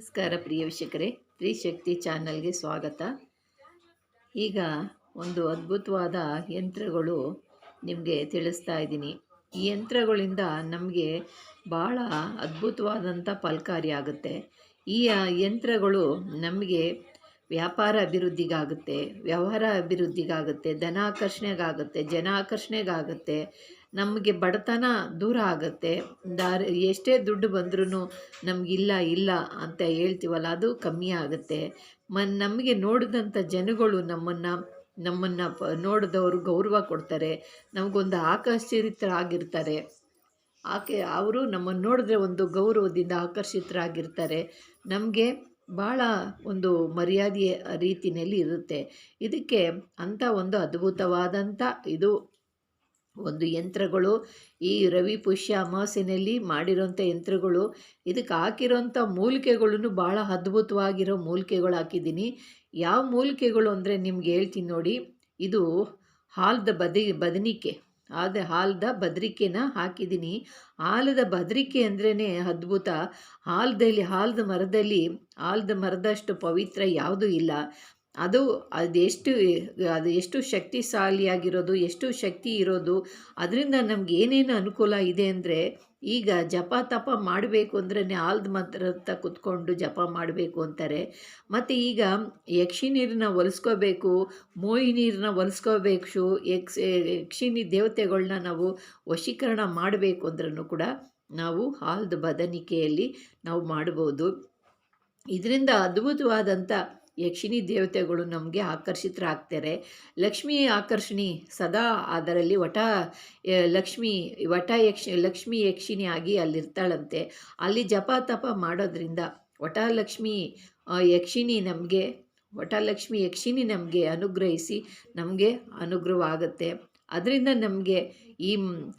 ನಮಸ್ಕಾರ ಪ್ರಿಯ ವೀಕ್ಷಕರೇ, ತ್ರಿಶಕ್ತಿ ಚಾನಲ್ಗೆ ಸ್ವಾಗತ. ಈಗ ಒಂದು ಅದ್ಭುತವಾದ ಯಂತ್ರಗಳು ನಿಮಗೆ ತಿಳಿಸ್ತಾ ಇದ್ದೀನಿ. ಈ ಯಂತ್ರಗಳಿಂದ ನಮಗೆ ಭಾಳ ಅದ್ಭುತವಾದಂಥ ಫಲಕಾರಿ ಆಗುತ್ತೆ ಈ ಯಂತ್ರಗಳು ನಮಗೆ ವ್ಯಾಪಾರ ಅಭಿವೃದ್ಧಿಗಾಗುತ್ತೆ, ವ್ಯವಹಾರ ಅಭಿವೃದ್ಧಿಗಾಗುತ್ತೆ ಧನ ಆಕರ್ಷಣೆಗಾಗುತ್ತೆ ಜನ ಆಕರ್ಷಣೆಗಾಗುತ್ತೆ ನಮಗೆ ಬಡತನ ದೂರ ಆಗುತ್ತೆ. ದಾರಿ, ಎಷ್ಟೇ ದುಡ್ಡು ಬಂದ್ರೂ ನಮಗಿಲ್ಲ ಇಲ್ಲ ಅಂತ ಹೇಳ್ತೀವಲ್ಲ, ಅದು ಕಮ್ಮಿ ಆಗುತ್ತೆ. ಮ ನಮಗೆ ನೋಡಿದಂಥ ಜನಗಳು ನಮ್ಮನ್ನು ನಮ್ಮನ್ನು ಪ, ನೋಡಿದವರು ಗೌರವ ಕೊಡ್ತಾರೆ, ನಮಗೊಂದು ಆಕರ್ಷಿತರಾಗಿರ್ತಾರೆ. ಆಕೆ, ಅವರು ನಮ್ಮನ್ನು ನೋಡಿದ್ರೆ ಒಂದು ಗೌರವದಿಂದ ಆಕರ್ಷಿತರಾಗಿರ್ತಾರೆ. ನಮಗೆ ಭಾಳ ಒಂದು ಮರ್ಯಾದೆಯ ರೀತಿಯಲ್ಲಿ ಇರುತ್ತೆ. ಇದಕ್ಕೆ ಅಂಥ ಒಂದು ಅದ್ಭುತವಾದಂಥ ಇದು ಒಂದು ಯಂತ್ರಗಳು, ಈ ರವಿ ಪುಷ್ಯ ಅಮಾವಾಸ್ಯೆಯಲ್ಲಿ ಮಾಡಿರೋಂಥ ಯಂತ್ರಗಳು, ಇದಕ್ಕೆ ಹಾಕಿರೋಂಥ ಮೂಲಿಕೆಗಳನ್ನು ಭಾಳ ಅದ್ಭುತವಾಗಿರೋ ಮೂಲಿಕೆಗಳು ಹಾಕಿದ್ದೀನಿ. ಯಾವ ಮೂಲಿಕೆಗಳು ಅಂದರೆ ನಿಮ್ಗೆ ಹೇಳ್ತೀನಿ ನೋಡಿ. ಇದು ಹಾಲ್ದ ಬದಿ, ಬದನಿಕೆ. ಆದ ಹಾಲ್ದ ಬದ್ರಿಕೆನ ಹಾಕಿದ್ದೀನಿ. ಹಾಲದ ಬದ್ರಿಕೆ ಅಂದ್ರೇ ಅದ್ಭುತ. ಹಾಲದಲ್ಲಿ, ಹಾಲ್ದ ಮರದಲ್ಲಿ, ಹಾಲ್ದ ಮರದಷ್ಟು ಪವಿತ್ರ ಯಾವುದೂ ಇಲ್ಲ. ಅದು ಅದೆಷ್ಟು, ಅದು ಎಷ್ಟು ಶಕ್ತಿಶಾಲಿಯಾಗಿರೋದು, ಎಷ್ಟು ಶಕ್ತಿ ಇರೋದು, ಅದರಿಂದ ನಮ್ಗೆ ಏನೇನು ಅನುಕೂಲ ಇದೆ ಅಂದರೆ ಈಗ ಜಪ ತಪ ಮಾಡಬೇಕು ಅಂದ್ರೆ ಆಲ್ದ ಮಂತ್ರ ಅಂತ ಕುತ್ಕೊಂಡು ಜಪ ಮಾಡಬೇಕು ಅಂತಾರೆ. ಮತ್ತು ಈಗ ಯಕ್ಷಿ ನೀರನ್ನ ಒಲಿಸ್ಕೋಬೇಕು ಮೋಯಿ ನೀರನ್ನ ಒಲಿಸ್ಕೋಬೇಕು ಯಕ್ಷ ಯಕ್ಷಿಣಿ ದೇವತೆಗಳನ್ನ ನಾವು ವಶೀಕರಣ ಮಾಡಬೇಕು ಅಂದ್ರೂ ಕೂಡ ನಾವು ಆಲ್ದ ಬದನಿಕೆಯಲ್ಲಿ ನಾವು ಮಾಡ್ಬೋದು. ಇದರಿಂದ ಅದ್ಭುತವಾದಂಥ ಯಕ್ಷಿಣಿ ದೇವತೆಗಳು ನಮಗೆ ಆಕರ್ಷಿತರಾಗ್ತಾರೆ. ಲಕ್ಷ್ಮಿ ಆಕರ್ಷಣಿ ಸದಾ ಅದರಲ್ಲಿ ವಟ ಲಕ್ಷ್ಮಿ, ವಟ ಯಕ್ಷ, ಲಕ್ಷ್ಮಿ ಯಕ್ಷಿಣಿ ಆಗಿ ಅಲ್ಲಿರ್ತಾಳಂತೆ. ಅಲ್ಲಿ ಜಪ ತಪ ಮಾಡೋದ್ರಿಂದ ವಟಲಕ್ಷ್ಮಿ ಲಕ್ಷ್ಮಿ ಯಕ್ಷಿಣಿ ನಮಗೆ ವಟಲಕ್ಷ್ಮಿ ಯಕ್ಷಿಣಿ ನಮಗೆ ಅನುಗ್ರಹಿಸಿ ನಮಗೆ ಅನುಗ್ರಹವಾಗುತ್ತೆ. ಅದರಿಂದ ನಮಗೆ ಈ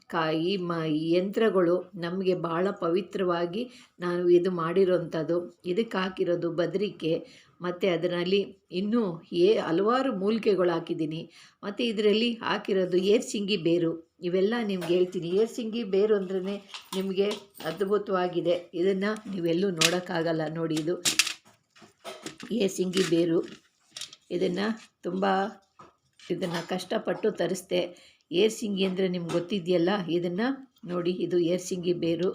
ಕಾ, ಈ ಮ ಯಂತ್ರಗಳು ನಮಗೆ ಭಾಳ ಪವಿತ್ರವಾಗಿ ನಾನು ಇದು ಮಾಡಿರೋಂಥದ್ದು. ಇದಕ್ಕೆ ಹಾಕಿರೋದು ಬದರಿಕೆ. ಮತ್ತು ಅದರಲ್ಲಿ ಇನ್ನೂ ಏ ಹಲವಾರು ಮೂಲಿಕೆಗಳು ಹಾಕಿದ್ದೀನಿ. ಮತ್ತು ಇದರಲ್ಲಿ ಹಾಕಿರೋದು ಏರ್ಸಿಂಗಿ ಬೇರು. ಇವೆಲ್ಲ ನಿಮ್ಗೆ ಹೇಳ್ತೀನಿ. ಏರ್ಸಿಂಗಿ ಬೇರು ಅಂದ್ರೆ ನಿಮಗೆ ಅದ್ಭುತವಾಗಿದೆ. ಇದನ್ನು ನೀವೆಲ್ಲೂ ನೋಡೋಕ್ಕಾಗಲ್ಲ ನೋಡಿ ಇದು. ಏರ್ಸಿಂಗಿ ಬೇರು. ಇದನ್ನು ತುಂಬ ಇದನ್ನು ಕಷ್ಟಪಟ್ಟು ತರಿಸ್ದೆ. ಏರ್ಸಿಂಗಿ ಅಂದರೆ ನಿಮ್ಗೆ ಗೊತ್ತಿದೆಯಲ್ಲ? ಇದನ್ನು ನೋಡಿ, ಇದು ಏರ್ಸಿಂಗಿ ಬೇರು.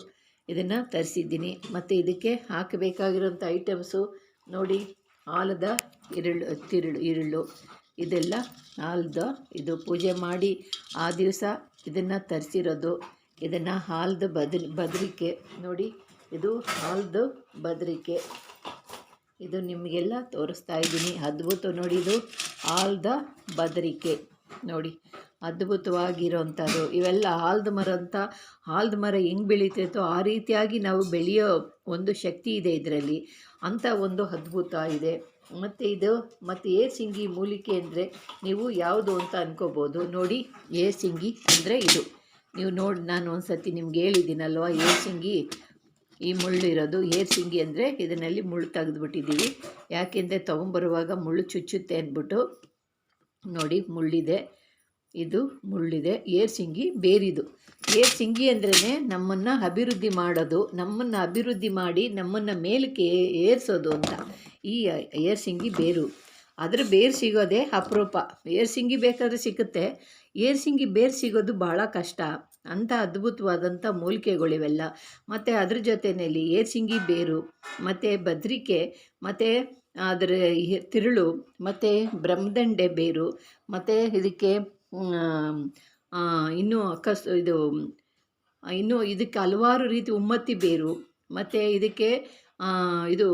ಇದನ್ನು ತರಿಸಿದ್ದೀನಿ. ಮತ್ತು ಇದಕ್ಕೆ ಹಾಕಬೇಕಾಗಿರೋಂಥ ಐಟಮ್ಸು ನೋಡಿ. ಆಲದ ಇರುಳು, ತಿರುಳು, ಇರುಳು. ಇದೆಲ್ಲ ಹಾಲ್ದ, ಇದು ಪೂಜೆ ಮಾಡಿ ಆ ದಿವಸ ಇದನ್ನು ತರಿಸಿರೋದು. ಇದನ್ನು ಹಾಲ್ದು ಬದಲ್ ಬದರಿಕೆ. ನೋಡಿ, ಇದು ಹಾಲ್ದು ಬದರಿಕೆ. ಇದು ನಿಮಗೆಲ್ಲ ತೋರಿಸ್ತಾ ಇದ್ದೀನಿ. ಅದ್ಭುತ ನೋಡಿ, ಇದು ಹಾಲ್ದ ಬದರಿಕೆ. ನೋಡಿ ಅದ್ಭುತವಾಗಿರೋಂಥದ್ದು ಇವೆಲ್ಲ ಹಾಲ್ದ ಮರ ಅಂತ, ಹಾಲ್ದ ಮರ ಹೆಂಗೆ ಬೆಳೀತೈತೋ ಆ ರೀತಿಯಾಗಿ ನಾವು ಬೆಳೆಯೋ ಒಂದು ಶಕ್ತಿ ಇದೆ ಇದರಲ್ಲಿ. ಅಂಥ ಒಂದು ಅದ್ಭುತ ಇದೆ. ಮತ್ತು ಇದು, ಮತ್ತು ಏರ್ಸಿಂಗಿ ಮೂಲಿಕೆ ಅಂದರೆ ನೀವು ಯಾವುದು ಅಂತ ಅನ್ಕೋಬೋದು. ನೋಡಿ ಏರ್ಸಿಂಗಿ ಅಂದರೆ ಇದು. ನೀವು ನೋಡಿ, ನಾನು ಒಂದು ಸತಿ ನಿಮ್ಗೆ ಹೇಳಿದ್ದೀನಲ್ವ ಏರ್ಸಿಂಗಿ ಈ ಮುಳ್ಳಿರೋದು ಏರ್ಸಿಂಗಿ ಅಂದರೆ ಇದನ್ನಲ್ಲಿ ಮುಳ್ಳು ತೆಗೆದುಬಿಟ್ಟಿದ್ದೀವಿ. ಯಾಕೆಂದರೆ ತೊಗೊಂಬರುವಾಗ ಮುಳ್ಳು ಚುಚ್ಚುತ್ತೆ ಅಂದ್ಬಿಟ್ಟು ನೋಡಿ, ಮುಳ್ಳಿದೆ. ಇದು ಮುಳ್ಳಿದೆ ಏರ್ಸಿಂಗಿ ಬೇರಿದು. ಏರ್ಸಿಂಗಿ ಅಂದ್ರೇ ನಮ್ಮನ್ನು ಅಭಿವೃದ್ಧಿ ಮಾಡೋದು, ನಮ್ಮನ್ನು ಅಭಿವೃದ್ಧಿ ಮಾಡಿ ನಮ್ಮನ್ನು ಮೇಲಕ್ಕೆ ಏರಿಸೋದು ಅಂತ. ಈ ಏರ್ಸಿಂಗಿ ಬೇರು. ಅದ್ರ ಬೇರು ಸಿಗೋದೇ ಅಪರೂಪ. ಏರ್ಸಿಂಗಿ ಬೇಕಾದ್ರೆ ಸಿಗುತ್ತೆ. ಏರ್ಸಿಂಗಿ ಬೇರು ಸಿಗೋದು ಭಾಳ ಕಷ್ಟ. ಅಂಥ ಅದ್ಭುತವಾದಂಥ ಮೂಲಿಕೆಗಳಿವೆಲ್ಲ. ಮತ್ತು ಅದ್ರ ಜೊತೆಯಲ್ಲಿ ಏರ್ಸಿಂಗಿ ಬೇರು, ಮತ್ತು ಬದ್ರಿಕೆ ಮತ್ತು ಅದರ ತಿರುಳು, ಮತ್ತು ಬ್ರಹ್ಮದಂಡೆ ಬೇರು, ಮತ್ತು ಇದಕ್ಕೆ ಇನ್ನೂ ಅಕಸ್ ಇದು ಇನ್ನೂ ಇದಕ್ಕೆ ಹಲವಾರು ರೀತಿ ಉಮ್ಮತ್ತಿ ಬೇರು, ಮತ್ತು ಇದಕ್ಕೆ ಇದು,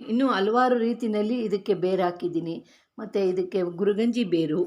ಇನ್ನೂ ಹಲವಾರು ರೀತಿಯಲ್ಲಿ ಇದಕ್ಕೆ ಬೇರು ಹಾಕಿದ್ದೀನಿ, ಮತ್ತು ಇದಕ್ಕೆ ಗುರುಗಂಜಿ ಬೇರು.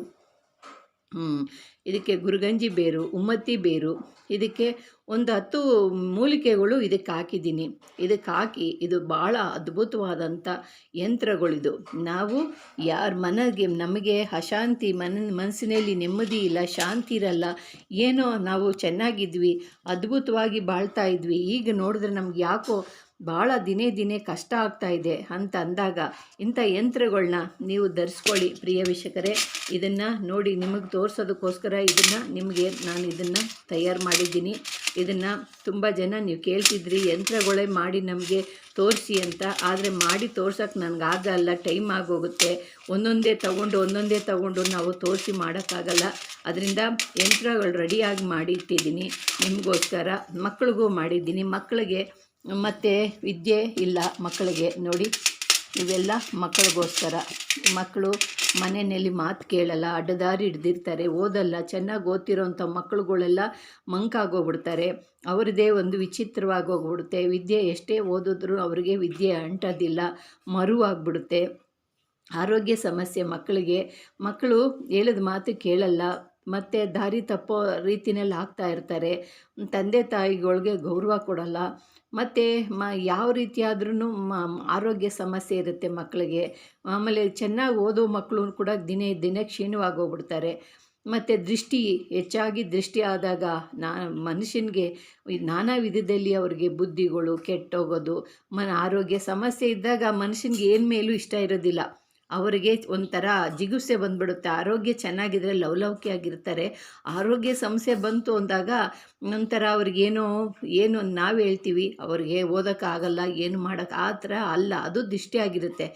ಇದಕ್ಕೆ ಗುರುಗಂಜಿ ಬೇರು, ಉಮ್ಮತ್ತಿ ಬೇರು, ಇದಕ್ಕೆ ಒಂದು ಹತ್ತು ಮೂಲಿಕೆಗಳು ಇದಕ್ಕೆ ಹಾಕಿದ್ದೀನಿ. ಇದಕ್ಕೆ ಹಾಕಿ ಇದು ಭಾಳ ಅದ್ಭುತವಾದಂಥ ಯಂತ್ರಗಳಿದು. ನಾವು ಯಾರ ಮನಗೆ, ನಮಗೆ ಅಶಾಂತಿ ಮನ, ಮನಸ್ಸಿನಲ್ಲಿ ನೆಮ್ಮದಿ ಇಲ್ಲ, ಶಾಂತಿ ಇರಲ್ಲ, ಏನೋ ನಾವು ಚೆನ್ನಾಗಿದ್ವಿ, ಅದ್ಭುತವಾಗಿ ಬಾಳ್ತಾ ಇದ್ವಿ, ಈಗ ನೋಡಿದ್ರೆ ನಮ್ಗೆ ಯಾಕೋ ಭಾಳ ದಿನೇ ದಿನೇ ಕಷ್ಟ ಆಗ್ತಾ ಇದೆ ಅಂತ ಅಂದಾಗ ಇಂಥ ಯಂತ್ರಗಳನ್ನ ನೀವು ಧರಿಸ್ಕೊಳ್ಳಿ ಪ್ರಿಯ ವೀಕ್ಷಕರೇ. ಇದನ್ನು ನೋಡಿ ನಿಮಗೆ ತೋರಿಸೋದಕ್ಕೋಸ್ಕರ ಇದನ್ನು ನಿಮಗೆ ನಾನು ಇದನ್ನು ತಯಾರು ಮಾಡಿದ್ದೀನಿ. ಇದನ್ನು ತುಂಬ ಜನ ನೀವು ಕೇಳ್ತಿದ್ರಿ, ಯಂತ್ರಗಳೇ ಮಾಡಿ ನಮಗೆ ತೋರಿಸಿ ಅಂತ. ಆದರೆ ಮಾಡಿ ತೋರ್ಸೋಕ್ಕೆ ನನಗೆ ಆಗಲ್ಲ ಟೈಮ್ ಆಗೋಗುತ್ತೆ. ಒಂದೊಂದೇ ತಗೊಂಡು ಒಂದೊಂದೇ ತಗೊಂಡು ನಾವು ತೋರಿಸಿ ಮಾಡೋಕ್ಕಾಗಲ್ಲ. ಅದರಿಂದ ಯಂತ್ರಗಳು ರೆಡಿಯಾಗಿ ಮಾಡಿ ಇಟ್ಟಿದ್ದೀನಿ ನಿಮಗೋಸ್ಕರ ಮಕ್ಕಳಿಗೂ ಮಾಡಿದ್ದೀನಿ. ಮಕ್ಕಳಿಗೆ ಮತ್ತು ವಿದ್ಯೆ ಇಲ್ಲ ಮಕ್ಕಳಿಗೆ. ನೋಡಿ, ಇವೆಲ್ಲ ಮಕ್ಕಳಿಗೋಸ್ಕರ. ಮಕ್ಕಳು ಮನೆಯಲ್ಲಿ ಮಾತು ಕೇಳಲ್ಲ, ಅಡ್ಡದಾರಿ ಹಿಡ್ದಿರ್ತಾರೆ, ಓದಲ್ಲ, ಚೆನ್ನಾಗಿ ಓದ್ತಿರೋಂಥ ಮಕ್ಕಳುಗಳೆಲ್ಲ ಮಂಕಾಗೋಗ್ಬಿಡ್ತಾರೆ ಅವ್ರದ್ದೇ ಒಂದು ವಿಚಿತ್ರವಾಗಿ ಹೋಗ್ಬಿಡುತ್ತೆ. ವಿದ್ಯೆ ಎಷ್ಟೇ ಓದಿದ್ರೂ ಅವರಿಗೆ ವಿದ್ಯೆ ಅಂಟೋದಿಲ್ಲ ಮರುವಾಗ್ಬಿಡುತ್ತೆ ಆರೋಗ್ಯ ಸಮಸ್ಯೆ ಮಕ್ಕಳಿಗೆ. ಮಕ್ಕಳು ಹೇಳಿದ ಮಾತು ಕೇಳಲ್ಲ. ಮತ್ತು ದಾರಿ ತಪ್ಪೋ ರೀತಿನಲ್ಲಿ ಆಗ್ತಾ ಇರ್ತಾರೆ. ತಂದೆ ತಾಯಿಗಳಿಗೆ ಗೌರವ ಕೊಡಲ್ಲ. ಮತ್ತು ಮ, ಯಾವ ರೀತಿಯಾದ್ರೂ ಮ, ಆರೋಗ್ಯ ಸಮಸ್ಯೆ ಇರುತ್ತೆ ಮಕ್ಕಳಿಗೆ ಆಮೇಲೆ ಚೆನ್ನಾಗಿ ಓದೋ ಮಕ್ಕಳು ಕೂಡ ದಿನೇ ದಿನೇ ಕ್ಷೀಣವಾಗಿ ಹೋಗ್ಬಿಡ್ತಾರೆ. ಮತ್ತು ದೃಷ್ಟಿ, ಹೆಚ್ಚಾಗಿ ದೃಷ್ಟಿ ಆದಾಗ ನಾ, ಮನುಷ್ಯನಿಗೆ ನಾನಾ ವಿಧದಲ್ಲಿ ಅವರಿಗೆ ಬುದ್ಧಿಗಳು, ಕೆಟ್ಟೋಗೋದು ಮನ ಆರೋಗ್ಯ ಸಮಸ್ಯೆ ಇದ್ದಾಗ ಮನುಷ್ಯನಿಗೆ ಏನು ಮೇಲೂ ಇಷ್ಟ ಇರೋದಿಲ್ಲ. ಅವರಿಗೆ ಒಂಥರ ಜಿಗುಪ್ಸೆ ಬಂದ್ಬಿಡುತ್ತೆ. ಆರೋಗ್ಯ ಚೆನ್ನಾಗಿದ್ದರೆ ಲವಲವಿಕೆಯಾಗಿರ್ತಾರೆ ಆರೋಗ್ಯ ಸಮಸ್ಯೆ ಬಂತು ಅಂದಾಗ ಒಂಥರ ಅವ್ರಿಗೇನೋ ಏನು ನಾವು ಹೇಳ್ತೀವಿ. ಅವ್ರಿಗೆ ಓದೋಕ್ಕಾಗಲ್ಲ ಏನು ಮಾಡೋಕ್ಕೆ ಆ ಥರ ಅಲ್ಲ. ಅದು ದಿಷ್ಟಿಯಾಗಿರುತ್ತೆ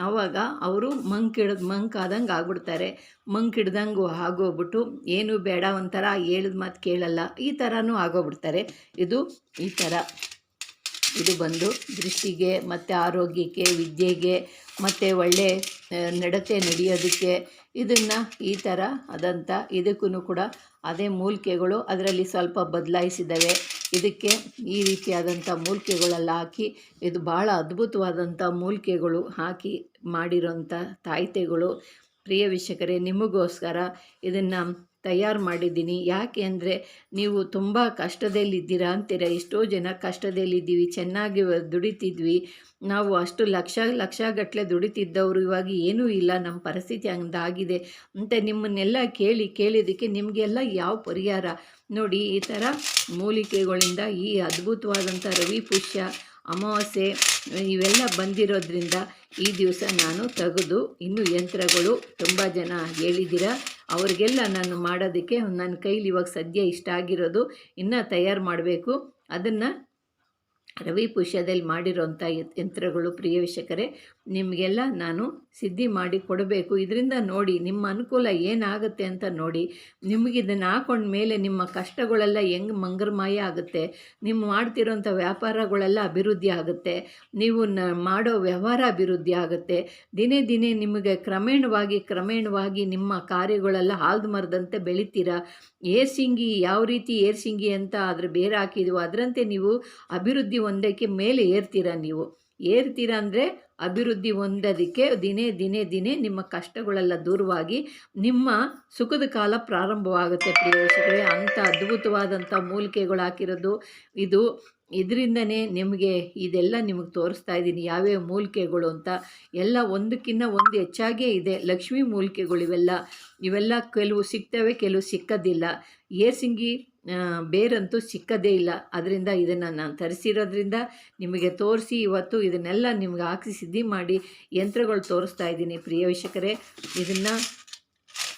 ಆವಾಗ ಅವರು ಮಂಕಿಡ್ದು ಮಂಕಾದಂಗೆ ಆಗ್ಬಿಡ್ತಾರೆ. ಮಂಕಿಡ್ದಂಗೆ ಆಗೋಗ್ಬಿಟ್ಟು ಏನು ಬೇಡ ಒಂಥರ ಹೇಳಿದ ಮಾತು ಕೇಳಲ್ಲ. ಈ ಥರನೂ ಆಗೋಗ್ಬಿಡ್ತಾರೆ. ಇದು ಈ ಥರ. ಇದು ಬಂದು ದೃಷ್ಟಿಗೆ ಮತ್ತು ಆರೋಗ್ಯಕ್ಕೆ, ವಿದ್ಯೆಗೆ ಮತ್ತು ಒಳ್ಳೆ ನಡತೆ ನಡೆಯೋದಕ್ಕೆ ಇದನ್ನು ಈ ಥರ ಅದಂತ ಇದಕ್ಕೂ ಕೂಡ ಅದೇ ಮೂಲಿಕೆಗಳು ಅದರಲ್ಲಿ ಸ್ವಲ್ಪ ಬದಲಾಯಿಸಿದ್ದಾವೆ. ಇದಕ್ಕೆ ಈ ರೀತಿಯಾದಂಥ ಮೂಲಿಕೆಗಳೆಲ್ಲ ಹಾಕಿ, ಇದು ಭಾಳ ಅದ್ಭುತವಾದಂಥ ಮೂಲಿಕೆಗಳು ಹಾಕಿ ಮಾಡಿರೋಂಥ ತಾಯ್ತೆಗಳು. ಪ್ರಿಯ ವೀಕ್ಷಕರೇ, ನಿಮಗೋಸ್ಕರ ಇದನ್ನು ತಯಾರು ಮಾಡಿದ್ದೀನಿ. ಯಾಕೆ ಅಂದರೆ ನೀವು ತುಂಬ ಕಷ್ಟದಲ್ಲಿದ್ದೀರಾ ಅಂತೀರ. ಎಷ್ಟೋ ಜನ ಕಷ್ಟದಲ್ಲಿದ್ದೀವಿ, ಚೆನ್ನಾಗಿ ದುಡಿತಿದ್ವಿ. ನಾವು ಅಷ್ಟು ಲಕ್ಷ ಲಕ್ಷಗಟ್ಟಲೆ ದುಡಿತಿದ್ದವರು ಇವಾಗ ಏನೂ ಇಲ್ಲ. ನಮ್ಮ ಪರಿಸ್ಥಿತಿ ಹಂಗಾಗಿದೆ ಅಂತ ನಿಮ್ಮನ್ನೆಲ್ಲ ಕೇಳಿ, ಕೇಳಿದ್ದಕ್ಕೆ ನಿಮಗೆಲ್ಲ ಯಾವ ಪರಿಹಾರ? ನೋಡಿ, ಈ ಥರ ಮೂಲಿಕೆಗಳಿಂದ ಈ ಅದ್ಭುತವಾದಂಥ ರವಿ ಪುಷ್ಯ, ಅಮಾವಾಸ್ಯೆ, ಇವೆಲ್ಲ ಬಂದಿರೋದ್ರಿಂದ ಈ ದಿವಸ ನಾನು ತೆಗೆದು ಇನ್ನೂ ಯಂತ್ರಗಳು ತುಂಬ ಜನ ಹೇಳಿದ್ದೀರ. ಅವ್ರಿಗೆಲ್ಲ ನಾನು ಮಾಡೋದಕ್ಕೆ ನನ್ನ ಕೈಲಿ ಇವಾಗ ಸದ್ಯ ಇಷ್ಟ ಆಗಿರೋದು ಇನ್ನೂ ತಯಾರು ಮಾಡಬೇಕು. ಅದನ್ನು ರವಿ ಪುಷ್ಯದಲ್ಲಿ ಮಾಡಿರೋಂಥ ಯಂತ್ರಗಳು, ಪ್ರಿಯ ವೀಕ್ಷಕರೇ ನಿಮಗೆಲ್ಲ ನಾನು ಸಿದ್ಧಿ ಮಾಡಿ ಕೊಡಬೇಕು. ಇದರಿಂದ ನೋಡಿ ನಿಮ್ಮ ಅನುಕೂಲ ಏನಾಗುತ್ತೆ ಅಂತ ನೋಡಿ. ನಿಮಗೆ ಇದನ್ನು ಹಾಕೊಂಡ ಮೇಲೆ ನಿಮ್ಮ ಕಷ್ಟಗಳೆಲ್ಲ ಹೆಂಗೆ ಮಂಗರ್ಮಾಯ ಆಗುತ್ತೆ. ನಿಮ್ಮ ಮಾಡ್ತಿರೋಂಥ ವ್ಯಾಪಾರಗಳೆಲ್ಲ ಅಭಿವೃದ್ಧಿ ಆಗುತ್ತೆ. ನೀವು ನ ಮಾಡೋ ವ್ಯವಹಾರ ಅಭಿವೃದ್ಧಿ ಆಗುತ್ತೆ. ದಿನೇ ದಿನೇ ನಿಮಗೆ ಕ್ರಮೇಣವಾಗಿ ಕ್ರಮೇಣವಾಗಿ ನಿಮ್ಮ ಕಾರ್ಯಗಳೆಲ್ಲ ಹಾಲ್ದು ಮರದಂತೆ ಬೆಳಿತೀರಾ? ಏರ್ಸಿಂಗಿ ಯಾವ ರೀತಿ ಏರ್ಸಿಂಗಿ ಅಂತ ಅದ್ರ ಬೇರೆ ಹಾಕಿದ್ವು. ಅದರಂತೆ ನೀವು ಅಭಿವೃದ್ಧಿ ಒಂದಕ್ಕೆ ಮೇಲೆ ಏರ್ತೀರಾ ನೀವು? ಏರ್ತೀರಾ ಅಂದರೆ ಅಭಿವೃದ್ಧಿ ಹೊಂದೋದಕ್ಕೆ ದಿನೇ ದಿನೇ ದಿನೇ ನಿಮ್ಮ ಕಷ್ಟಗಳೆಲ್ಲ ದೂರವಾಗಿ ನಿಮ್ಮ ಸುಖದ ಕಾಲ ಪ್ರಾರಂಭವಾಗುತ್ತೆ ಪ್ರಿಯ ಅಂಥ ಅದ್ಭುತವಾದಂಥ ಮೂಲಿಕೆಗಳು ಹಾಕಿರೋದು ಇದು. ಇದರಿಂದನೇ ನಿಮಗೆ ಇದೆಲ್ಲ ನಿಮಗೆ ತೋರಿಸ್ತಾ ಇದ್ದೀನಿ. ಯಾವ್ಯಾವ ಮೂಲಿಕೆಗಳು ಅಂತ. ಎಲ್ಲ ಒಂದಕ್ಕಿಂತ ಒಂದು ಹೆಚ್ಚಾಗೇ ಇದೆ. ಲಕ್ಷ್ಮೀ ಮೂಲಿಕೆಗಳು ಇವೆಲ್ಲ. ಇವೆಲ್ಲ ಕೆಲವು ಸಿಗ್ತವೆ, ಕೆಲವು ಸಿಕ್ಕೋದಿಲ್ಲ. ಏರ್ಸಿಂಗಿ ಬೇರಂತೂ ಸಿಕ್ಕದೇ ಇಲ್ಲ. ಅದರಿಂದ ಇದನ್ನು ನಾನು ತರಿಸಿರೋದ್ರಿಂದ ನಿಮಗೆ ತೋರಿಸಿ ಇವತ್ತು ಇದನ್ನೆಲ್ಲ ನಿಮ್ಗೆ ಹಾಕಿಸಿ ಸಿದ್ಧಿ ಮಾಡಿ ಯಂತ್ರಗಳು ತೋರಿಸ್ತಾ ಇದ್ದೀನಿ. ಪ್ರಿಯ ವೀಕ್ಷಕರೇ, ಇದನ್ನು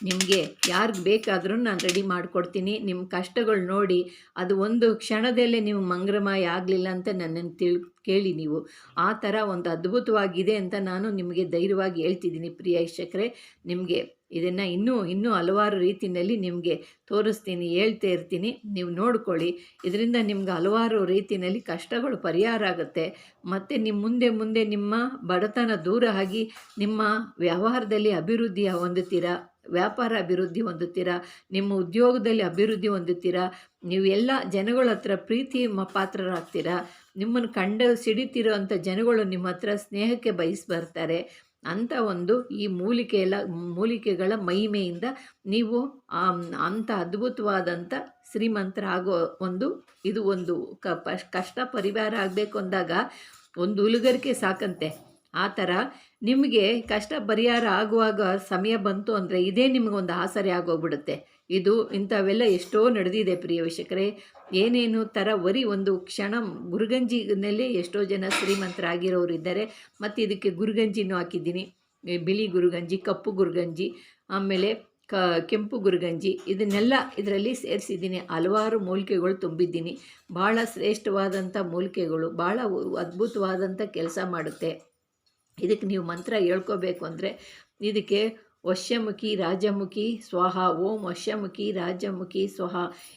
ನಿಮಗೆ ಯಾರಿಗೆ ಬೇಕಾದರೂ ನಾನು ರೆಡಿ ಮಾಡಿಕೊಡ್ತೀನಿ. ನಿಮ್ಮ ಕಷ್ಟಗಳು ನೋಡಿ, ಅದು ಒಂದು ಕ್ಷಣದಲ್ಲೇ ನೀವು ಮಂಗ್ರಮಾಯ ಆಗಲಿಲ್ಲ ಅಂತ ನನ್ನನ್ನು ತಿಳ್, ಕೇಳಿ ನೀವು. ಆ ಥರ ಒಂದು ಅದ್ಭುತವಾಗಿದೆ ಅಂತ ನಾನು ನಿಮಗೆ ಧೈರ್ಯವಾಗಿ ಹೇಳ್ತಿದ್ದೀನಿ. ಪ್ರಿಯ ವೀಕ್ಷಕರೇ, ನಿಮಗೆ ಇದನ್ನು ಇನ್ನೂ ಇನ್ನೂ ಹಲವಾರು ರೀತಿಯಲ್ಲಿ ನಿಮಗೆ ತೋರಿಸ್ತೀನಿ, ಹೇಳ್ತಾ ಇರ್ತೀನಿ. ನೀವು ನೋಡ್ಕೊಳ್ಳಿ. ಇದರಿಂದ ನಿಮ್ಗೆ ಹಲವಾರು ರೀತಿಯಲ್ಲಿ ಕಷ್ಟಗಳು ಪರಿಹಾರ ಆಗುತ್ತೆ. ಮತ್ತು ನಿಮ್ಮ ಮುಂದೆ ಮುಂದೆ ನಿಮ್ಮ ಬಡತನ ದೂರ ಆಗಿ ನಿಮ್ಮ ವ್ಯವಹಾರದಲ್ಲಿ ಅಭಿವೃದ್ಧಿ ಹೊಂದುತ್ತೀರಾ, ವ್ಯಾಪಾರ ಅಭಿವೃದ್ಧಿ ಹೊಂದುತ್ತೀರಾ, ನಿಮ್ಮ ಉದ್ಯೋಗದಲ್ಲಿ ಅಭಿವೃದ್ಧಿ ಹೊಂದುತ್ತೀರಾ, ನೀವು ಎಲ್ಲ ಜನಗಳ ಹತ್ರ ಪ್ರೀತಿ ಪಾತ್ರರಾಗ್ತೀರಾ. ನಿಮ್ಮನ್ನು ಕಂಡು ಸಿಡಿತಿರೋ ಅಂಥ ಜನಗಳು ನಿಮ್ಮ ಹತ್ರ ಸ್ನೇಹಕ್ಕೆ ಬಯಸಿ ಬರ್ತಾರೆ. ಅಂಥ ಒಂದು ಈ ಮೂಲಿಕೆ ಎಲ್ಲ ಮೂಲಿಕೆಗಳ ಮಹಿಮೆಯಿಂದ ನೀವು ಅಂಥ ಅದ್ಭುತವಾದಂಥ ಶ್ರೀಮಂತರಾಗೋ ಒಂದು, ಇದು ಒಂದು ಕ ಕಷ್ಟ ಪರಿಹಾರ ಆಗಬೇಕು ಅಂದಾಗ ಒಂದು ಉಲುಗರಿಕೆ ಸಾಕಂತೆ. ಆ ಥರ ನಿಮಗೆ ಕಷ್ಟ ಪರಿಹಾರ ಆಗುವಾಗ ಸಮಯ ಬಂತು ಅಂದರೆ ಇದೇ ನಿಮಗೊಂದು ಆಸರೆ ಆಗೋಗ್ಬಿಡುತ್ತೆ. ಇದು ಇಂಥವೆಲ್ಲ ಎಷ್ಟೋ ನಡೆದಿದೆ ಪ್ರಿಯ ವೀಕ್ಷಕರೇ. ಏನೇನು ಥರ ವರಿ ಒಂದು ಕ್ಷಣ ಗುರುಗಂಜಿನಲ್ಲಿ ಎಷ್ಟೋ ಜನ ಶ್ರೀಮಂತರಾಗಿರೋರು ಇದ್ದಾರೆ. ಮತ್ತು ಇದಕ್ಕೆ ಗುರುಗಂಜಿನೂ ಹಾಕಿದ್ದೀನಿ. ಬಿಳಿ ಗುರುಗಂಜಿ, ಕಪ್ಪು ಗುರುಗಂಜಿ, ಆಮೇಲೆ ಕ, ಕೆಂಪು ಗುರುಗಂಜಿ, ಇದನ್ನೆಲ್ಲ ಇದರಲ್ಲಿ ಸೇರಿಸಿದ್ದೀನಿ. ಹಲವಾರು ಮೂಲಿಕೆಗಳು ತುಂಬಿದ್ದೀನಿ. ಭಾಳ ಶ್ರೇಷ್ಠವಾದಂಥ ಮೂಲಿಕೆಗಳು ಭಾಳ ಅದ್ಭುತವಾದಂಥ ಕೆಲಸ ಮಾಡುತ್ತೆ. ಇದಕ್ಕೆ ನೀವು ಮಂತ್ರ ಹೇಳ್ಕೋಬೇಕು ಅಂದರೆ, ಇದಕ್ಕೆ ವಶ್ಯಮುಖಿ ರಾಜಮುಖಿ ಸ್ವಹ, ಓಂ ವಶ್ಯಮುಖಿ ರಾಜಮುಖಿ ಸ್ವಹ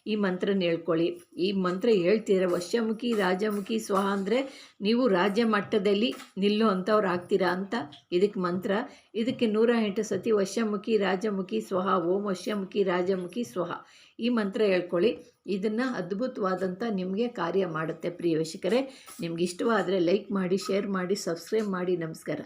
ಈ ಮಂತ್ರನ ಹೇಳ್ಕೊಳ್ಳಿ. ಈ ಮಂತ್ರ ಹೇಳ್ತೀರ ವಶ್ಯಮುಖಿ ರಾಜಮುಖಿ ಸ್ವಹ ಅಂದರೆ ನೀವು ರಾಜ್ಯ ಮಟ್ಟದಲ್ಲಿ ನಿಲ್ಲೋ ಅಂಥವ್ರು ಆಗ್ತೀರಾ ಅಂತ ಇದಕ್ಕೆ ಮಂತ್ರ. ಇದಕ್ಕೆ ನೂರ ಎಂಟು ಸತಿ ವಶ್ಯಮುಖಿ ರಾಜಮುಖಿ ಸ್ವಹ, ಓಂ ವಶ್ಯಮುಖಿ ರಾಜಮುಖಿ ಸ್ವಹ ಈ ಮಂತ್ರ ಹೇಳ್ಕೊಳ್ಳಿ. ಇದನ್ನು ಅದ್ಭುತವಾದಂಥ ನಿಮಗೆ ಕಾರ್ಯ ಮಾಡುತ್ತೆ ಪ್ರಿಯ ವೀಕ್ಷಕರೇ. ನಿಮ್ಗೆ ಇಷ್ಟವಾದರೆ ಲೈಕ್ ಮಾಡಿ, ಶೇರ್ ಮಾಡಿ, ಸಬ್ಸ್ಕ್ರೈಬ್ ಮಾಡಿ. ನಮಸ್ಕಾರ.